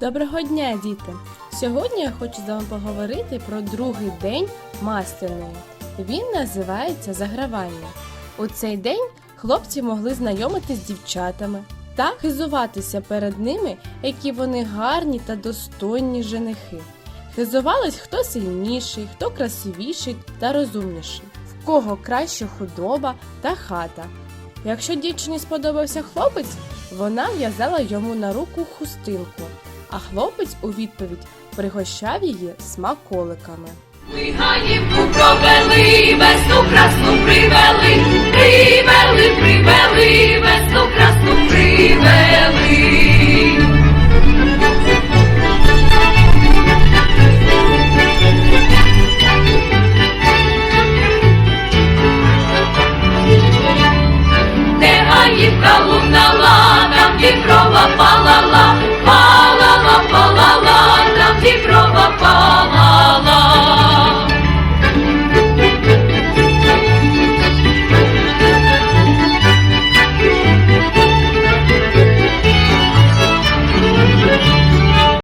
Доброго дня, діти! Сьогодні я хочу з вами поговорити про другий день масляної. Він називається загравання. У цей день хлопці могли знайомитись з дівчатами та хизуватися перед ними, які вони гарні та достойні женихи. Хизувались хто сильніший, хто красивіший та розумніший, в кого краща худоба та хата. Якщо дівчині сподобався хлопець, вона в'язала йому на руку хустинку, а хлопець у відповідь пригощав її смаколиками. Ми гаївку провели,